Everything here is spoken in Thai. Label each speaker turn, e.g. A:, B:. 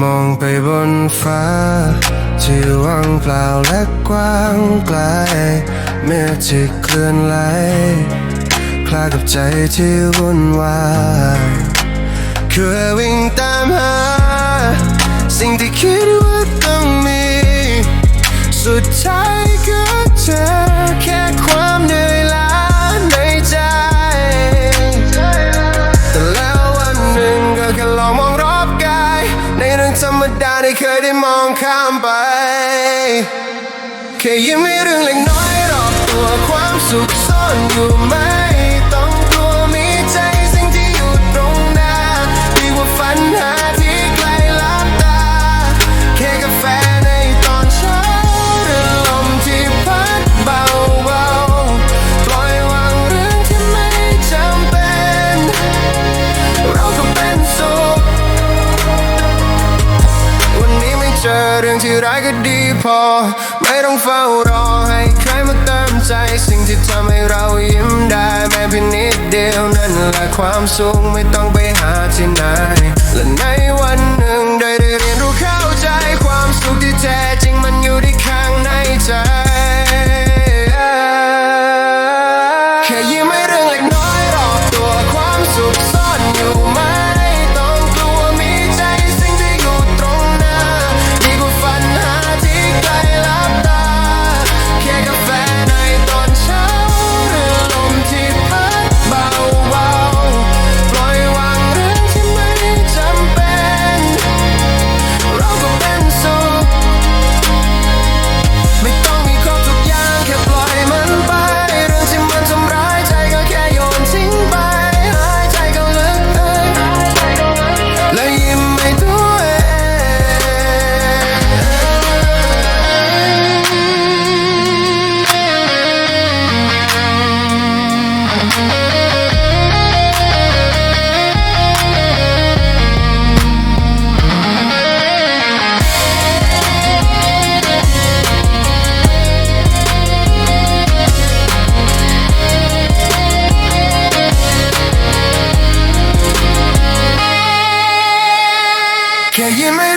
A: มองไปบนฟ้า ที่ว่างเปล่าและกว้างไกล เมฆที่เคลื่อนไหลคล้ายกับใจที่วุ่นวาย ธรรมดาที่เคยได้มองข้ามไป แค่ยิ้มให้เรื่องเล็กน้อยรอบตัวความสุข เจอเรื่องที่ร้ายก็ดีพอ ไม่ต้องเฝ้ารอให้ใครมาเติมใจ สิ่งที่ทำให้เรายิ้มได้แม้เพียงนิดเดียวนั่นแหละความสุขไม่ต้องไปหาที่ไหน Seguime